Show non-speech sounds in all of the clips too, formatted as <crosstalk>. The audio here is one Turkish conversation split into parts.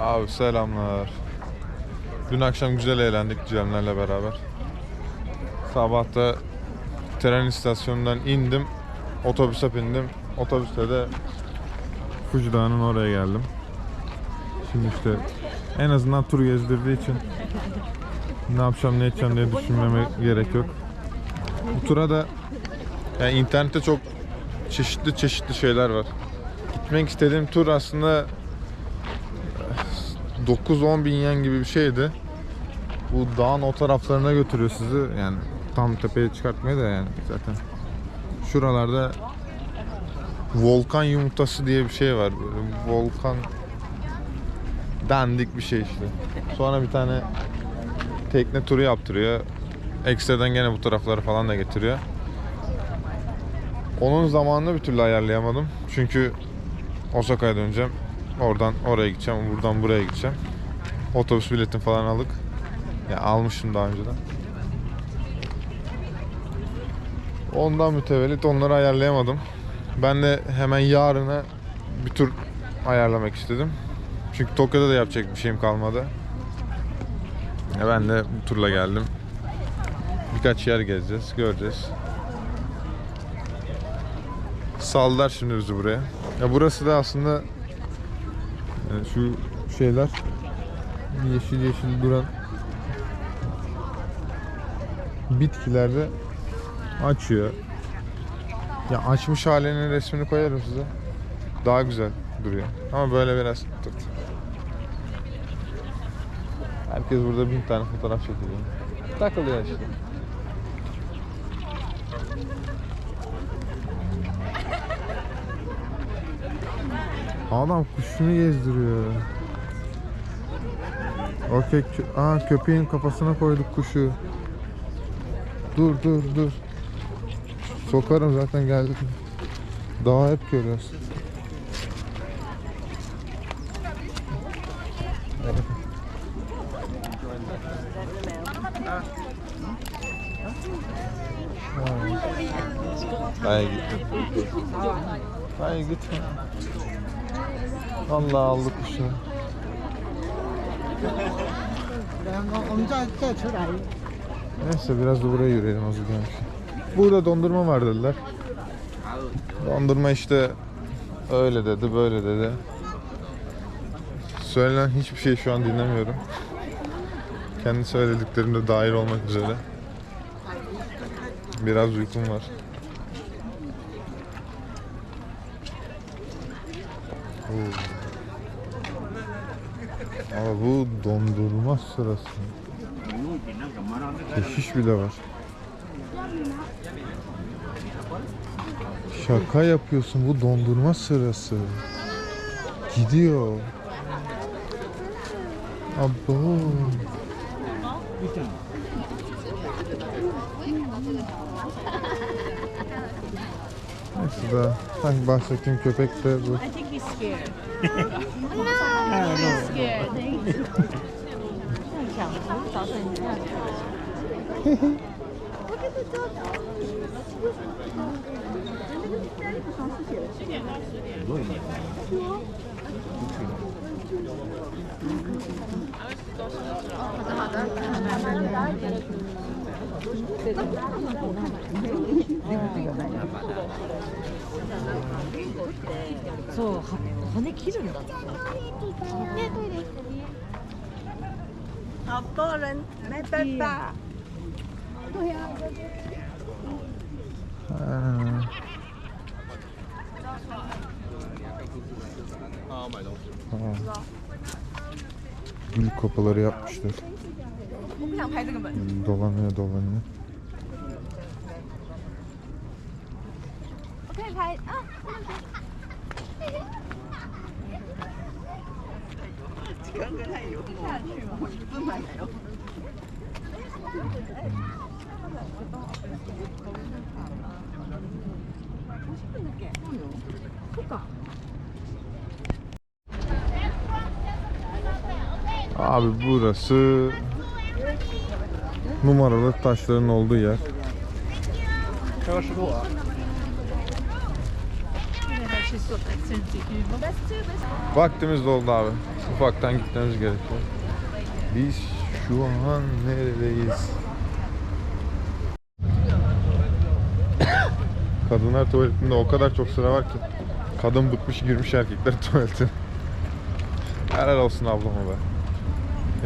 Abi selamlar. Dün akşam güzel eğlendik Cemler'le beraber. Sabah da tren istasyonundan indim. Otobüse bindim. Otobüste de Fuji Dağı'nın oraya geldim. Şimdi işte en azından tur gezdirdiği için ne yapacağım ne edeceğim diye düşünmeme gerek yok. Bu tura da yani internette çok çeşitli çeşitli şeyler var. Gitmek istediğim tur aslında 9-10 bin yen gibi bir şeydi. Bu dağın o taraflarına götürüyor sizi. Yani tam tepeye çıkartmaya da yani zaten. Şuralarda volkan yumurtası diye bir şey var. Böyle volkan dandik bir şey işte. Sonra bir tane tekne turu yaptırıyor. Ekstradan gene bu tarafları falan da getiriyor. Onun zamanını bir türlü ayarlayamadım. Çünkü Osaka'ya döneceğim. Oradan oraya gideceğim, buradan buraya gideceğim. Otobüs biletini falan aldık. Ya almışım daha önceden. Ondan mütevellit onları ayarlayamadım. Ben de hemen yarına bir tur ayarlamak istedim. Çünkü Tokyo'da da yapacak bir şeyim kalmadı. Ya ben de bu turla geldim. Birkaç yer gezeceğiz, göreceğiz. Saldılar şimdi bizi buraya. Ya burası da aslında yani şu şeyler yeşil yeşil duran bitkilerde açıyor. Ya açmış halinin resmini koyarım size. Daha güzel duruyor. Ama böyle biraz tırt. Herkes burada bin tane fotoğraf çekiyor. Takılıyor işte. Adam kuşunu gezdiriyor. Okey. kö- Aa köpeğin kafasına koyduk kuşu. Dur dur dur. Sokarım zaten geldik. Daha hep görüyoruz. Hayır gitme. Hayır gitme. Vallahi aldık şunu. Şey. Neyse biraz da buraya yürüyelim az önce. Burada dondurma var dediler. Dondurma işte öyle dedi böyle dedi. Söylenen hiçbir şey şu an dinlemiyorum. Kendi söylediklerimde dahil olmak üzere. Biraz uykum var. Oo. Ama bu dondurma sırası. Keşiş bile var. Şaka yapıyorsun bu dondurma sırası. Gidiyor. Abo. Neyse daha sanki bahsettiğim köpek de bu. scared. 是的。好的好的，そうは羽切るんだ って好多人没办法。 Ha. Tamam. Gül kapaları yapmışlar. Dolanıyor dolanıyor. 我可以拍啊。そっか。 Abi burası numaralı taşların olduğu yer. 现在还是说 numaralı taşların olduğu yer. Vaktimiz doldu abi. Ufaktan gitmemiz gerekiyor. Biz şu an neredeyiz? <coughs> Kadınlar tuvaletinde o kadar çok sıra var ki. Kadın bıkmış girmiş erkekler <laughs> tuvaletine. Helal olsun ablama be.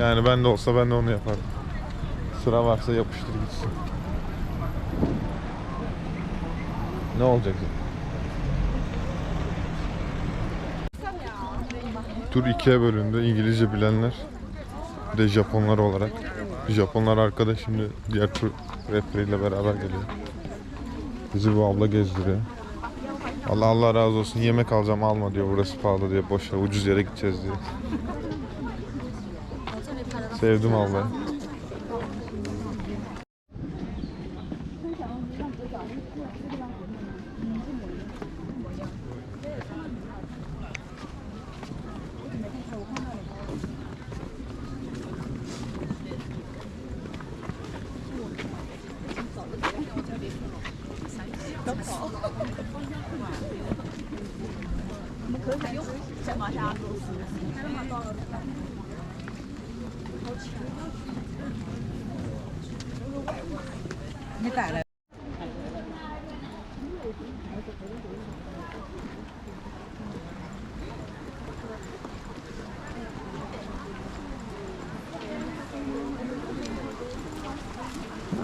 Yani ben de olsa ben de onu yapardım. Sıra varsa yapıştır gitsin. Ne olacak? Tur ikiye bölündü. İngilizce bilenler de Japonlar olarak. Japonlar arkada şimdi diğer tur rehberiyle beraber geliyor. Bizi bu abla gezdiriyor. Allah Allah razı olsun. Yemek alacağım alma diyor. Burası pahalı diye boşa ucuz yere gideceğiz diye. Sevdim ablayı.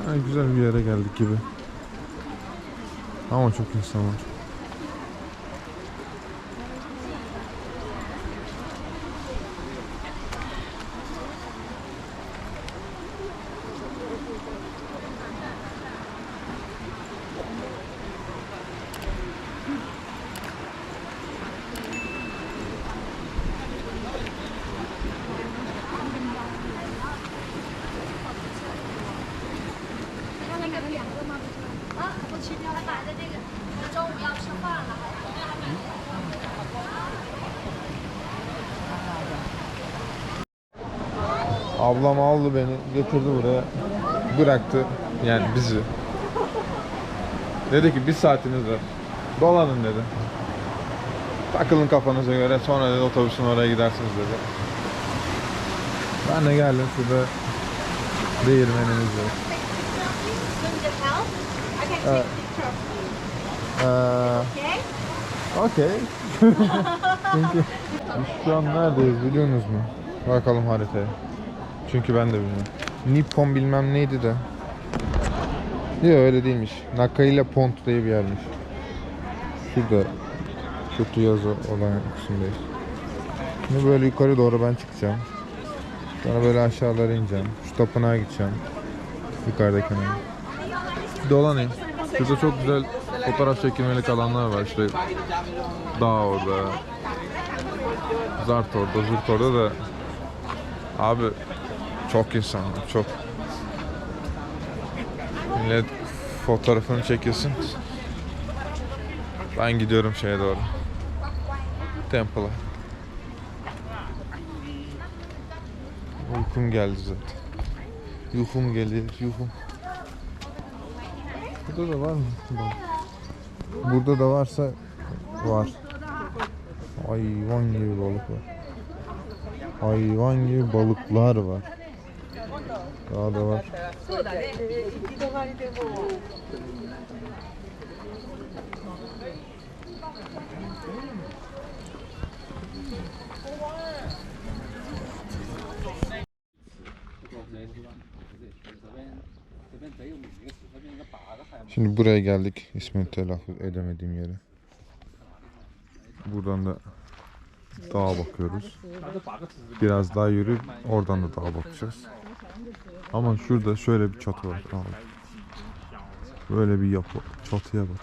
Ha, güzel bir yere geldik gibi. Ama çok insan var. Ablam aldı beni, getirdi buraya, bıraktı. Yani bizi. Dedi ki bir saatiniz var. Dolanın dedi. Takılın kafanıza göre sonra dedi otobüsün oraya gidersiniz dedi. Ben de geldim şurada değirmenimiz var. Evet. Ee, Okey. <laughs> Çünkü biz şu an neredeyiz biliyorsunuz mu? Bakalım haritaya. Çünkü ben de bilmiyorum. Nippon bilmem neydi de. Yok öyle değilmiş. Nakaila Pont diye bir yermiş. Şurada kötü yazı olan kısımdayız. Şimdi böyle yukarı doğru ben çıkacağım. Sonra böyle aşağılara ineceğim. Şu tapınağa gideceğim. Yukarıdaki Dolanayım. Şurada çok güzel fotoğraf çekilmelik alanlar var. İşte dağ orada. Zart orada, zurt orada da Abi çok insan var, çok. Millet fotoğrafını çekesin. Ben gidiyorum şeye doğru. Temple'a. Uykum geldi zaten. Yuhum gelir, yuhum. Burada da var mı? Burada da varsa var. Hayvan gibi balık var. Hayvan gibi balıklar var. Daha da var. Şimdi buraya geldik. İsmini telaffuz edemediğim yere. Buradan da dağa bakıyoruz. Biraz daha yürüyüp oradan da dağa bakacağız. Ama şurada şöyle bir çatı var. Abi. Böyle bir yapı. Çatıya bak.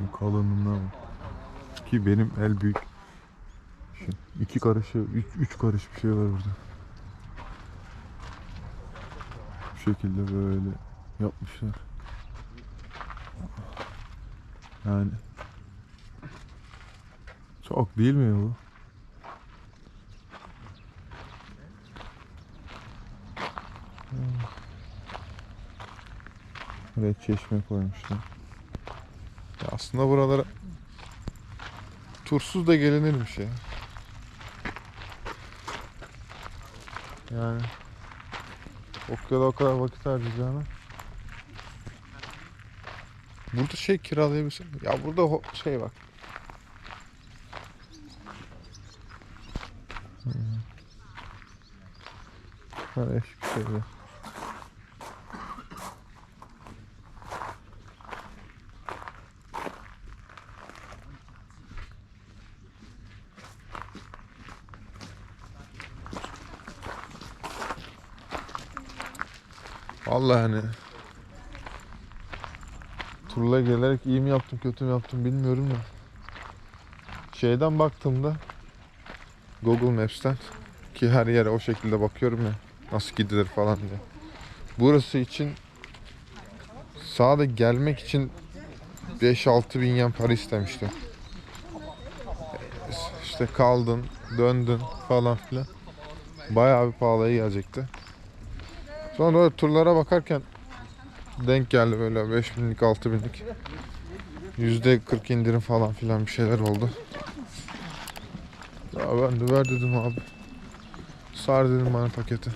Bu kalınlığına bak. Ki benim el büyük. Şu iki karışı, üç, üç karış bir şey var burada. Bu şekilde böyle yapmışlar. Yani çok değil mi bu? Buraya çeşme koymuşlar. Ya aslında buralara tursuz da gelinirmiş ya. Yani Okya'da o kadar vakit harcayacağına. Burada şey kiralayabilirsin. Ya burada şey bak. Ha, eşik var. Vallahi hani turla gelerek iyi mi yaptım kötü mü yaptım bilmiyorum da şeyden baktığımda Google Maps'ten ki her yere o şekilde bakıyorum ya nasıl gidilir falan diye. Burası için sağda gelmek için 5-6 bin yen para istemişti. İşte kaldın, döndün falan filan. Bayağı bir pahalıya gelecekti. Sonra böyle turlara bakarken denk geldi böyle 5 binlik 6 binlik. Yüzde 40 indirim falan filan bir şeyler oldu. Ya ben de ver dedim abi. Sar dedim bana paketi.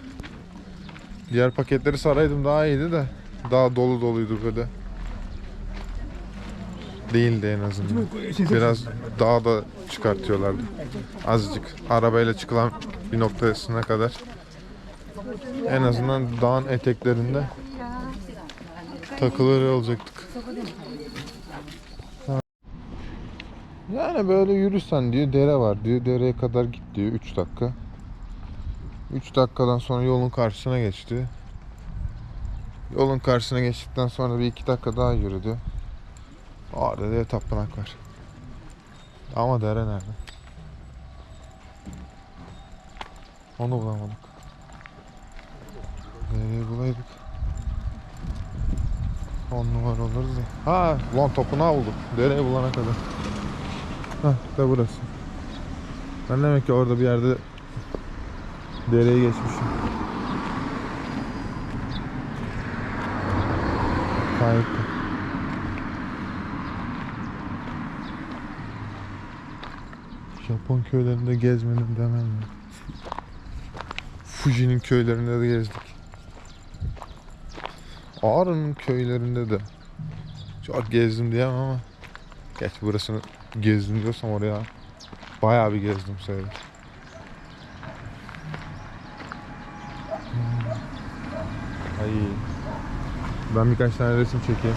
Diğer paketleri saraydım daha iyiydi de daha dolu doluydu böyle. Değildi en azından. Biraz daha da çıkartıyorlardı. Azıcık. Arabayla çıkılan bir noktasına kadar. En azından dağın eteklerinde takılır olacaktık. Ha. Yani böyle yürüsen diyor dere var diyor. Dereye kadar git diyor 3 dakika. 3 dakikadan sonra yolun karşısına geçti. Yolun karşısına geçtikten sonra bir iki dakika daha yürüdü. Orada da tapınak var. Ama dere nerede? Onu bulamadık. Dereyi bulaydık. On numara olurdu. Ha, lan tapınağı bulduk. Dereyi bulana kadar. Hah, da burası. Ben demek ki orada bir yerde dereyi geçmişim. Harika. Japon köylerinde gezmedim demem ya. Fuji'nin köylerinde de gezdik. Ağrı'nın köylerinde de çok gezdim diyemem ama Geç burasını gezdim diyorsam oraya bayağı bir gezdim sayılır. Ay. Ben birkaç tane resim çekeyim.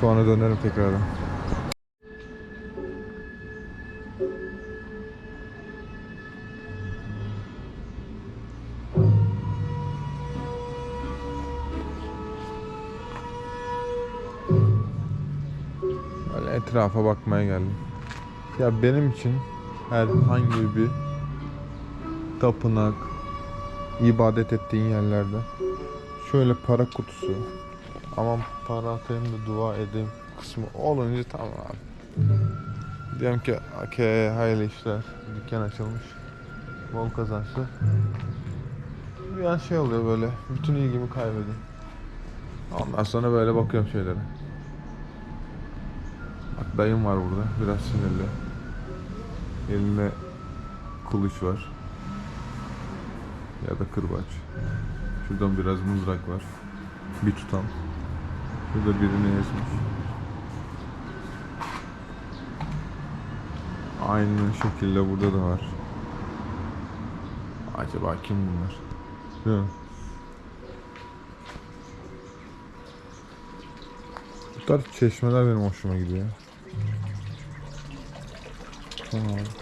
Sonra dönerim tekrardan. Böyle etrafa bakmaya geldim. Ya benim için herhangi bir tapınak, ibadet ettiğin yerlerde şöyle para kutusu aman para atayım da dua edeyim kısmı olunca tamam abi. Ki okey hayırlı işler dükkan açılmış bol kazançlı bir an şey oluyor böyle bütün ilgimi kaybediyorum ondan sonra böyle bakıyorum şeylere Bak dayım var burada. Biraz sinirli. Elinde kılıç var. Ya da kırbaç. Şuradan biraz mızrak var. Bir tutam. Şurada birini ezmiş. Aynı şekilde burada da var. Acaba kim bunlar? Değil mi? Bu tarz çeşmeler benim hoşuma gidiyor. Tamam.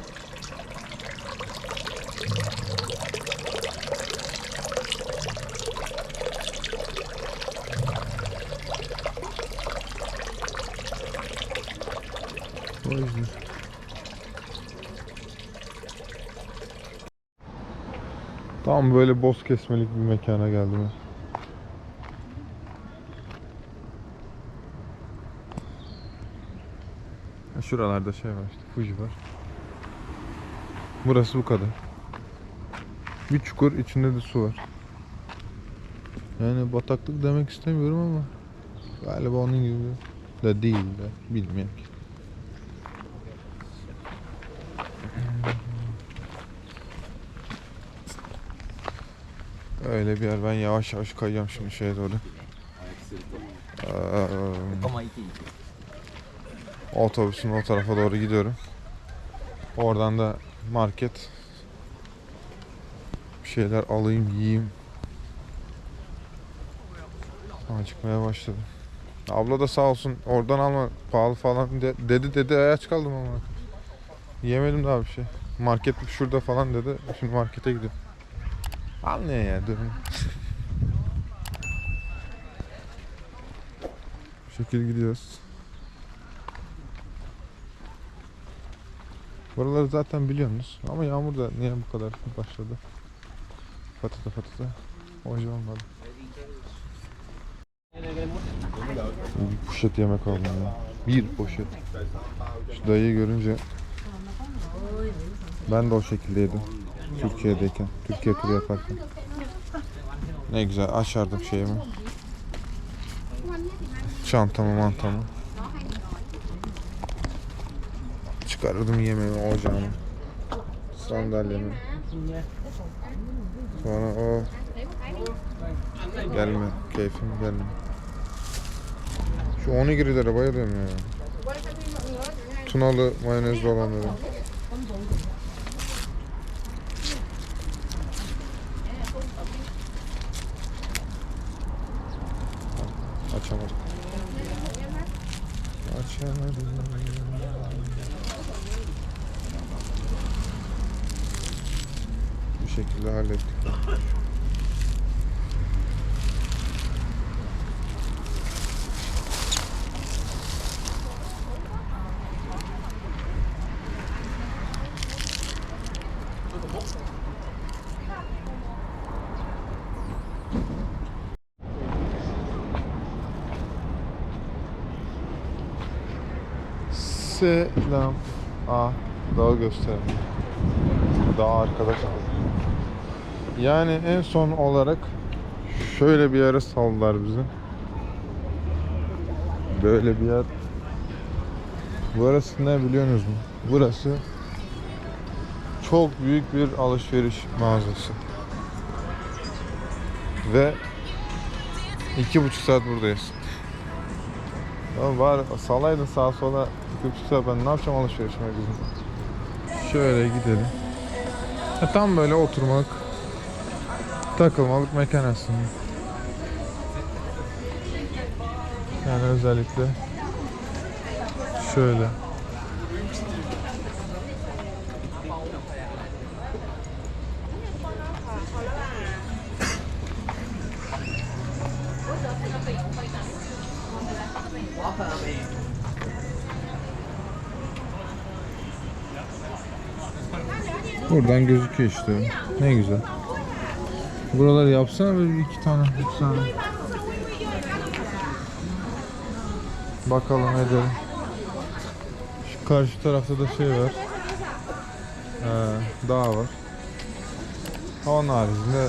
O. Tam böyle boz kesmelik bir mekana geldim. Şuralarda şey var işte Fuji var. Burası bu kadar. Bir çukur içinde de su var. Yani bataklık demek istemiyorum ama galiba onun gibi. da değil de bilmiyorum ki. Öyle bir yer ben yavaş yavaş kayıyorum şimdi şeye doğru. Ee, otobüsün o tarafa doğru gidiyorum. Oradan da market bir şeyler alayım yiyeyim. Acıkmaya başladım. Abla da sağ olsun oradan alma pahalı falan de- dedi dedi aç kaldım ama. Yemedim daha bir şey. Market şurada falan dedi. Şimdi markete gidiyorum. Al ne ya dönün. Bu şekil gidiyoruz. Buraları zaten biliyorsunuz ama yağmur da niye bu kadar başladı? Patata patata. Hoca olmadı. Bir poşet yemek aldım ya. Bir poşet. Şu dayıyı görünce ben de o şekildeydim. Türkiye'deyken, Türkiye turu yaparken. Ne güzel açardım şeyimi. Çantamı mantamı. Çıkarırdım yemeğimi, ocağımı. Sandalyemi. Sonra o gelme, keyfim gelme. Şu onigirilere bayılıyorum ya. Tunalı mayonezli olanları. Açamadım. Açamadım. Bu şekilde hallettik. Selam. Aa, dağı gösterelim. Dağ arkada kaldı. Yani en son olarak şöyle bir yere saldılar bizi. Böyle bir yer. Burası ne biliyorsunuz mu? Burası çok büyük bir alışveriş mağazası. Ve iki buçuk saat buradayız. Ya var salaydın sağa sola saat ben ne yapacağım alışveriş merkezinde. Şöyle gidelim. Ha, tam böyle oturmak, takılmalık mekan aslında. Yani özellikle şöyle. Buradan gözüküyor işte. Ne güzel. Buraları yapsana böyle iki tane, üç tane. Bakalım edelim. Şu karşı tarafta da şey var. Ee, dağ var. Onun haricinde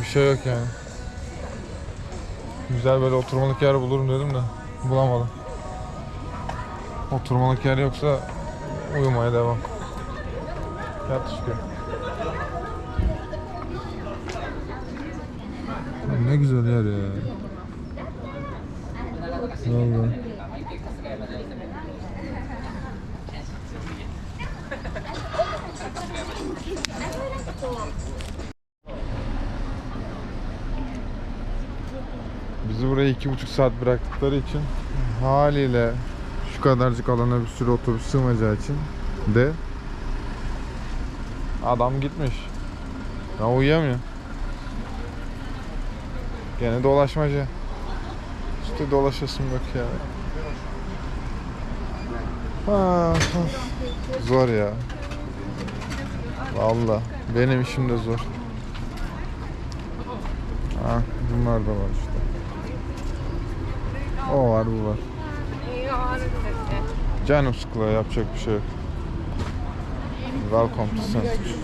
bir şey yok yani. Güzel böyle oturmalık yer bulurum dedim de bulamadım. Oturmalık yer yoksa uyumaya devam. Yat çıkıyor. Ne güzel yer ya. Vallahi. Bizi buraya iki buçuk saat bıraktıkları için haliyle şu kadarcık alana bir sürü otobüs sığmayacağı için de Adam gitmiş. Ben uyuyamıyorum. Gene dolaşmaca. İşte dolaşasım yok ya. Of. Zor ya. Valla benim işim de zor. Ha, bunlar da var işte. O var bu var. Canım sıkılıyor yapacak bir şey yok welcome to Central.